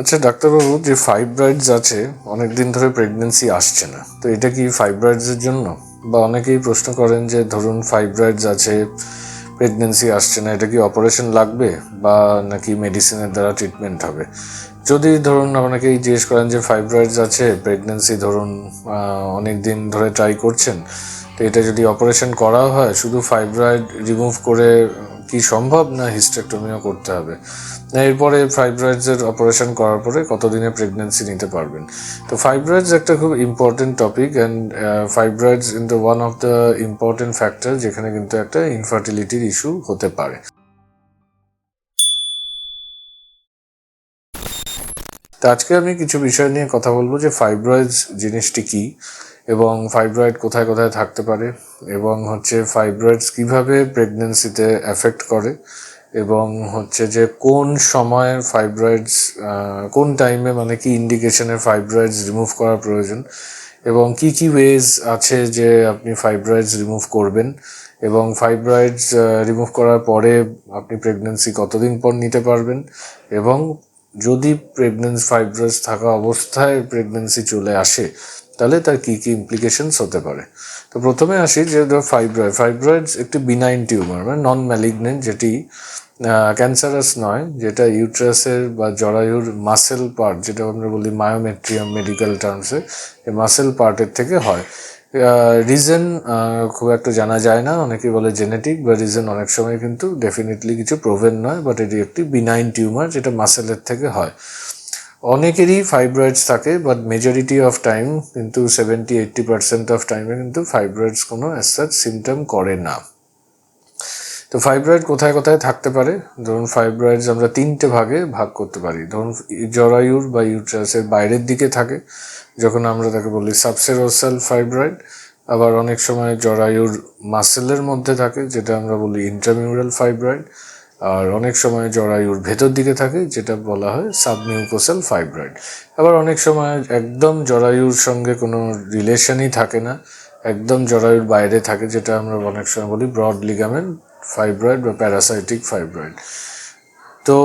আচ্ছা ডাক্তারবাবু, যে ফাইব্রয়েডস আছে অনেক দিন ধরে প্রেগনেন্সি আসছে না। তো এটা কি ফাইব্রয়েডসের জন্য? বা অনেকেই প্রশ্ন করেন যে, ধরুন ফাইব্রয়েডস আছে প্রেগনেন্সি আসছে না, এটা কি অপারেশন লাগবে? বা নাকি মেডিসিনের দ্বারা ট্রিটমেন্ট হবে? যদি ধরুন অনেকেই জিজ্ঞেস করেন যে ফাইব্রয়েডস আছে প্রেগনেন্সি ধরুন অনেক দিন ধরে ট্রাই করছেন, তো এটা যদি অপারেশন করা হয়, শুধু ফাইব্রয়েড রিমুভ করে কি সম্ভব? না হিস্টেক্টমিও করতে হবে। এরপরে ফাইব্রয়েডসের অপারেশন করার পরে কতদিনে প্রেগনেন্সি নিতে পারবেন? তো ফাইব্রয়েডস একটা খুব important topic and fibroids in the one of the important factor যেখানে কিন্তু একটা ইনফার্টিলিটির ইস্যু হতে পারে। তো আজকে আমি কিছু বিষয় নিয়ে কথা বলব যে ফাইব্রয়েডস জিনিসটি কি। এবং ফাইব্রয়েড কোথায় কোথায় থাকতে পারে এবং হচ্ছে ফাইব্রয়েডস কীভাবে প্রেগনেন্সিতে এফেক্ট করে এবং হচ্ছে যে কোন সময়ে ফাইব্রয়েডস কোন টাইমে মানে কি ইন্ডিকেশনের ফাইব্রয়েডস রিমুভ করা প্রয়োজন এবং কি কি ওয়েজ আছে যে আপনি ফাইব্রয়েডস রিমুভ করবেন এবং ফাইব্রয়েডস রিমুভ করার পরে আপনি প্রেগনেন্সি কতদিন পর নিতে পারবেন এবং যদি প্রেগনেন্সি ফাইব্রয়েডস থাকা অবস্থায় প্রেগনেন্সি চলে আসে তাহলে তার কি কি ইমপ্লিকেশনস হতে পারে? তো প্রথমে আসি যে ধর ফাইব্রয়েড ফাইব্রয়েডস একটি বিনাইন টিউমার মানে নন ম্যালিগনেন্ট যেটি ক্যান্সারাস নয়, যেটা ইউট্রাসের বা জরায়ুর মাসেল পার্ট যেটা আমরা বলি মায়োমেট্রিয়াম মেডিকেল টার্মসে এই মাসেল পার্টের থেকে হয়। রিজন খুব একটা জানা যায় না, অনেকে বলে জেনেটিক বা রিজন অনেক সময় কিন্তু ডেফিনেটলি কিছু প্রোভেন নয় বাট এটি একটি বিনাইন টিউমার যেটা মাসেলের থেকে হয়। অনেকেরই ফাইব্রয়েডস থাকে বাট মেজরিটি অফ টাইম কিন্তু সেভেন্টি এইট্টি পার্সেন্ট অফ টাইমে কিন্তু ফাইব্রয়েডস কোনো অ্যাসাজ সিমটম করে না। তো ফাইব্রয়েড কোথায় কোথায় থাকতে পারে? ধরুন ফাইব্রয়েডস আমরা তিনটে ভাগে ভাগ করতে পারি। ধরুন জরায়ুর বা ইউট্রাসের বাইরের দিকে থাকে, যখন আমরা তাকে বলি সাবসেরোসাল ফাইব্রয়েড আবার অনেক সময় জরায়ুর মাসেলের মধ্যে থাকে, যেটা আমরা বলি ইন্টারমিউরাল ফাইব্রয়েড আর অনেক সময় জরায়ুর ভেতর দিকে থাকে, যেটা বলা হয় সাবমিউকোসাল ফাইব্রয়েড। আবার অনেক সময় একদম জরায়ুর সঙ্গে কোনো রিলেশনই থাকে না, একদম জরায়ুর বাইরে থাকে, যেটা আমরা অনেক সময় বলি ব্রড লিগামেন্ট ফাইব্রয়েড বা প্যারাসাইটিক ফাইব্রয়েড। তো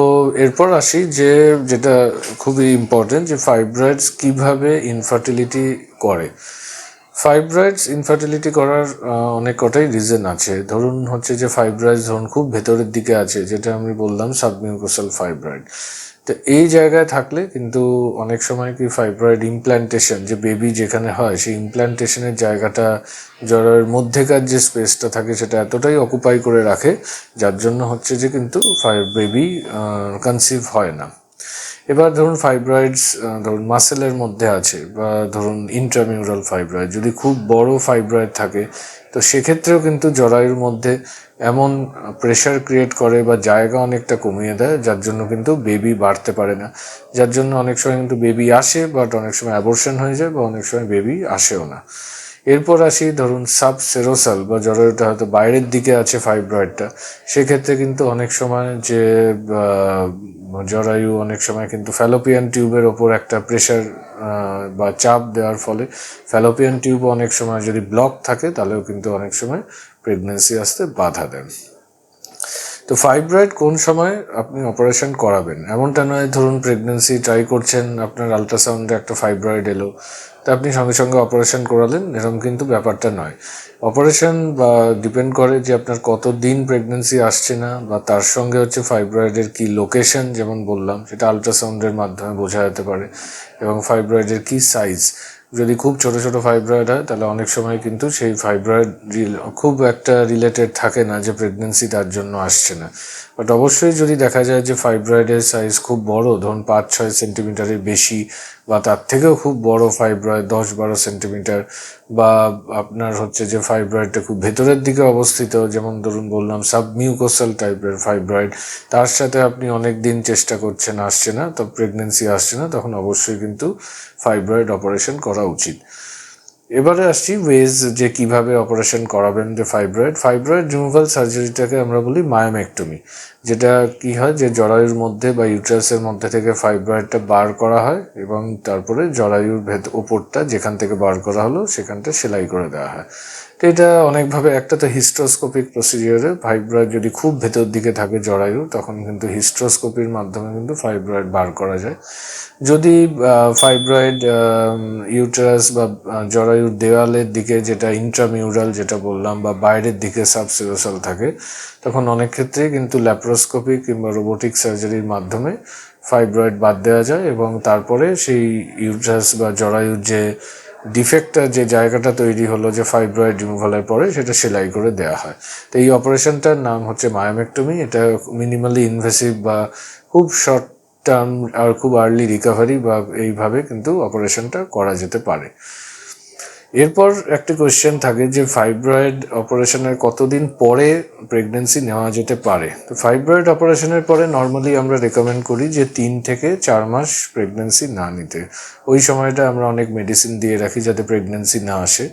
এরপর আসি যে যেটা খুবই ইম্পর্টেন্ট যে ফাইব্রয়েডস কীভাবে ইনফার্টিলিটি করে। ফাইব্রয়েডস ইনফার্টিলিটি করার অনেক কটাই রিজন আছে। ধরুন হচ্ছে যে ফাইব্রয়েডস ধরুন খুব ভেতরের দিকে আছে, যেটা আমি বললাম সাবমিউকোসাল ফাইব্রয়েড তো এই জায়গায় থাকলে কিন্তু অনেক সময় কি ফাইব্রয়েড ইমপ্ল্যান্টেশন যে বেবি যেখানে হয়, সেই ইমপ্ল্যান্টেশনের জায়গাটা জ্বরের মধ্যেকার যে স্পেসটা থাকে, সেটা এতটাই অকুপাই করে রাখে, যার জন্য হচ্ছে যে কিন্তু বেবি কনসিভ হয় না। এবার ধরুন ফাইব্রয়েডস ধরুন মাসেলের মধ্যে আছে বা ধরুন ইন্ট্রামিউরাল ফাইব্রয়েড যদি খুব বড় ফাইব্রয়েড থাকে, তো সেক্ষেত্রেও কিন্তু জরায়ুর মধ্যে এমন প্রেশার ক্রিয়েট করে বা জায়গা অনেকটা কমিয়ে দেয়, যার জন্য কিন্তু বেবি বাড়তে পারে না। যার জন্য অনেক সময় কিন্তু বেবি আসে বাট অনেক সময় অ্যাবর্শন হয়ে যায় বা অনেক সময় বেবি আসেও না। এরপর আসি ধরুন সাব সেরোসাল বা জরায়ুটা হয়তো বাইরের দিকে আছে ফাইব্রয়েডটা সেক্ষেত্রে কিন্তু অনেক সময় যে জরায়ু অনেক সময় কিন্তু ফ্যালোপিয়ান টিউবের ওপর একটা প্রেশার বা চাপ দেওয়ার ফলে ফ্যালোপিয়ান টিউব অনেক সময় যদি ব্লক থাকে তাহলেও কিন্তু অনেক সময় প্রেগনেন্সি আসতে বাধা দেন। তো ফাইব্রয়েড কোন সময় আপনি অপারেশন করাবেন? এমনটা নয় ধরুন প্রেগনেন্সি ট্রাই করছেন, আপনার আলট্রাসাউন্ডে একটা ফাইব্রয়েড এলো তা আপনি সঙ্গে সঙ্গে অপারেশন করালেন, এরকম কিন্তু ব্যাপারটা নয়। অপারেশন বা ডিপেন্ড করে যে আপনার কত দিন প্রেগনেন্সি আসছে না, বা তার সঙ্গে হচ্ছে ফাইব্রয়েডের কি লোকেশন যেমন বললাম, সেটা আলট্রাসাউন্ডের মাধ্যমে বোঝা যেতে পারে, এবং ফাইব্রয়েডের কি সাইজ যদি খুব ছোট ছোট ফাইব্রয়েড হয়, তাহলে অনেক সময় কিন্তু সেই ফাইব্রয়েড খুব একটা রিলেটেড থাকে না যে প্রেগনেন্সি তার জন্য আসছে না। বাট অবশ্যই যদি দেখা যায় যে ফাইব্রয়েডের সাইজ খুব বড়, ধরুন পাঁচ ছয় সেন্টিমিটারের বেশি বা তার থেকেও খুব বড় ফাইব্রয়েড দশ বারো সেন্টিমিটার বা আপনার হচ্ছে যে ফাইব্রয়েডটা খুব ভেতরের দিকে অবস্থিত, যেমন ধরুন বললাম সাবমিউকোসাল টাইপের ফাইব্রয়েড তার সাথে আপনি অনেক দিন চেষ্টা করছেন, আসছে না, তো প্রেগনেন্সি আসছে না, তখন অবশ্যই কিন্তু ফাইব্রয়েড অপারেশন করা উচিত। এবারে আসছি ওয়েজ যে কীভাবে অপারেশন করাবেন যে ফাইব্রয়েড ফাইব্রয়েড রিমুভাল সার্জারিটাকে আমরা বলি মায়োমেক্টমি যেটা কি হয় যে জরায়ুর মধ্যে বা ইউট্রাসের মধ্যে থেকে ফাইব্রয়েডটা বার করা হয় এবং তারপরে জরায়ুর ভেত ওপরটা যেখান থেকে বার করা হলো সেখানটা সেলাই করে দেওয়া হয়। তো এটা অনেকভাবে একটা তো হিস্ট্রোস্কোপিক প্রসিডিওরে ফাইব্রয়েড যদি খুব ভেতর দিকে থাকে জরায়ু, তখন কিন্তু হিস্ট্রোস্কোপির মাধ্যমে কিন্তু ফাইব্রয়েড বার করা যায়। যদি ফাইব্রয়েড ইউটারাস বা জরায়ুর দেওয়ালের দিকে যেটা ইন্ট্রামিউরাল যেটা বললাম বা বাইরের দিকে সাবসিরোসাল থাকে, তখন অনেক ক্ষেত্রে কিন্তু ল্যাপ্রোস্কোপি কিংবা রোবোটিক সার্জারির মাধ্যমে ফাইব্রয়েড বাদ দেওয়া যায় এবং তারপরে সেই ইউটারাস বা জরায়ুর যে ডিফেক্টটা যে জায়গাটা তৈরি হলো, যে ফাইব্রয়েড রিমুভালের পরে, সেটা সেলাই করে দেওয়া হয়। তো এই অপারেশনটার নাম হচ্ছে মায়োমেক্টমি এটা মিনিমালি ইনভেসিভ বা খুব শর্ট টার্ম আর খুব আর্লি রিকভারি বা এইভাবে কিন্তু অপারেশনটা করা যেতে পারে। এরপর একটা কোয়েশ্চেন থাকে যে ফাইব্রয়েড অপারেশনের কতদিন পরে প্রেগনেন্সি নেওয়া যেতে পারে? তো ফাইব্রয়েড অপারেশনের পরে নর্মালি আমরা রেকমেন্ড করি যে তিন থেকে চার মাস প্রেগনেন্সি না নিতে। ওই সময়টা আমরা অনেক মেডিসিন দিয়ে রাখি যাতে প্রেগনেন্সি না আসে।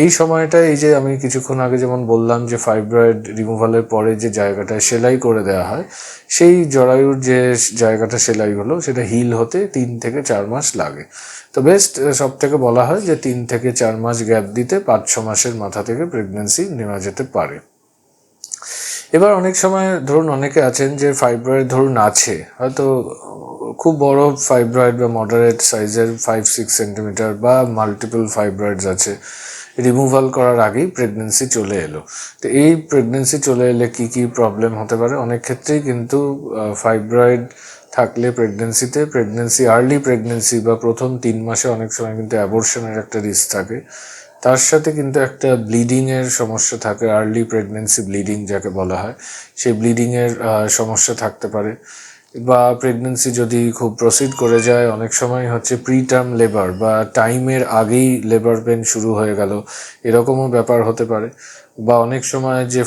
এই সময়টা এই যে আমি কিছুক্ষণ আগে যেমন বললাম যে ফাইব্রয়েড রিমুভালের পরে যে জায়গাটা সেলাই করে দেওয়া হয়, সেই জরায়ুর যে জায়গাটা সেলাই হলো, সেটা হিল হতে তিন থেকে চার মাস লাগে। তো বেস্ট সব থেকে বলা হয় যে তিন থেকে চার মাস গ্যাপ দিতে পাঁচ, ছ মাসের মাথা থেকে প্রেগনেন্সি নেওয়া যেতে পারে। এবার অনেক সময় ধরুন অনেকে আছেন যে ফাইব্রয়েড ধরুন আছে, হয়তো খুব বড় ফাইব্রয়েড বা মডারেট সাইজের ফাইভ সিক্স সেন্টিমিটার বা মাল্টিপল ফাইব্রয়েডস আছে। রিমুভাল করার আগেই প্রেগনেন্সি চলে এলো। তো এই প্রেগনেন্সি চলে এলে কি কি প্রবলেম হতে পারে? অনেক ক্ষেত্রেই কিন্তু ফাইব্রয়েড থাকলে প্রেগনেন্সিতে প্রেগনেন্সি আর্লি প্রেগনেন্সি বা প্রথম তিন মাসে অনেক সময় কিন্তু অ্যাবর্শনের একটা রিস্ক থাকে। তার সাথে কিন্তু একটা ব্লিডিংয়ের সমস্যা থাকে আর্লি প্রেগনেন্সি ব্লিডিং যাকে বলা হয়। সেই ব্লিডিংয়ের সমস্যা থাকতে পারে। বা প্রেগনেন্সি যদি খুব প্রসিড করে যায়, অনেক সময় হচ্ছে প্রি টার্ম লেবার বা টাইমের আগেই লেবার পেন শুরু হয়ে গেল, এরকমও ব্যাপার হতে পারে। বা অনেক সময় যে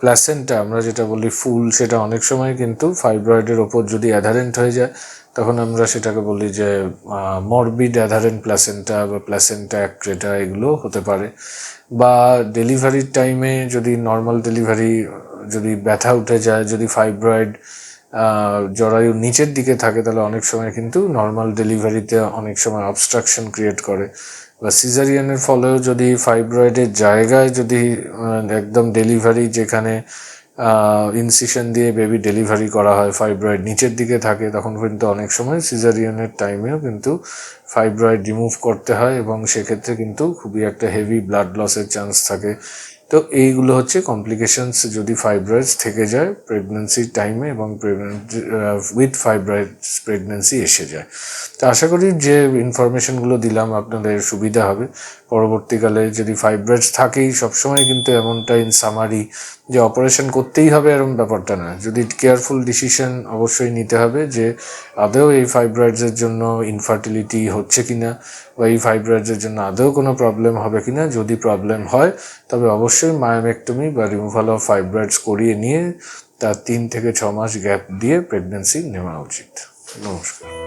প্ল্যাসেন্টা আমরা যেটা বলি ফুল, সেটা অনেক সময় কিন্তু ফাইব্রয়েডের ওপর যদি অ্যাধারেন্ট হয়ে যায়, তখন আমরা সেটাকে বলি যে মরবিড অ্যাধারেন্ট প্ল্যাসেন্টা বা প্ল্যাসেন্টা অ্যাক্রেটা এগুলো হতে পারে। বা ডেলিভারির টাইমে যদি নর্মাল ডেলিভারি যদি ব্যথা উঠে যায়, যদি ফাইব্রয়েড জরায়ু নিচের দিকে থাকে, তাহলে অনেক সময় কিন্তু নর্মাল ডেলিভারিতে অনেক সময় অবস্ট্রাকশন ক্রিয়েট করে। বা সিজারিয়ানের ফলেও যদি ফাইব্রয়েডের জায়গায় যদি একদম ডেলিভারি যেখানে ইনসিশন দিয়ে বেবি ডেলিভারি করা হয় ফাইব্রয়েড নিচের দিকে থাকে, তখন কিন্তু অনেক সময় সিজারিয়ানের টাইমেও কিন্তু ফাইব্রয়েড রিমুভ করতে হয় এবং সেক্ষেত্রে কিন্তু খুবই একটা হেভি ব্লাড লসের চান্স থাকে। তো এইগুলো হচ্ছে কমপ্লিকেশনস যদি ফাইব্রয়েডস থেকে যায় প্রেগনেন্সির টাইমে এবং উইথ ফাইব্রয়েডস প্রেগনেন্সি এসে যায়। তো আশা করি যে ইনফরমেশনগুলো দিলাম, আপনাদের সুবিধা হবে। পরবর্তীকালে যদি ফাইব্রয়েডস থাকেই, সবসময় কিন্তু এমনটা ইন সামারি যে অপারেশন করতেই হবে এরকম ব্যাপারটা না। যদি কেয়ারফুল ডিসিশন অবশ্যই নিতে হবে যে আদৌ এই ফাইব্রয়েডসের জন্য ইনফার্টিলিটি হচ্ছে কিনা বা এই ফাইব্রয়েডের জন্য আদৌ কোনো প্রবলেম হবে কিনা, যদি প্রবলেম হয়, তবে অবশ্যই মায়োমেক্টমি বা রিমুভাল অফ ফাইব্রয়েডস করিয়ে নিয়ে তার তিন থেকে ছ মাস গ্যাপ দিয়ে প্রেগনেন্সি নেওয়া উচিত। নমস্কার।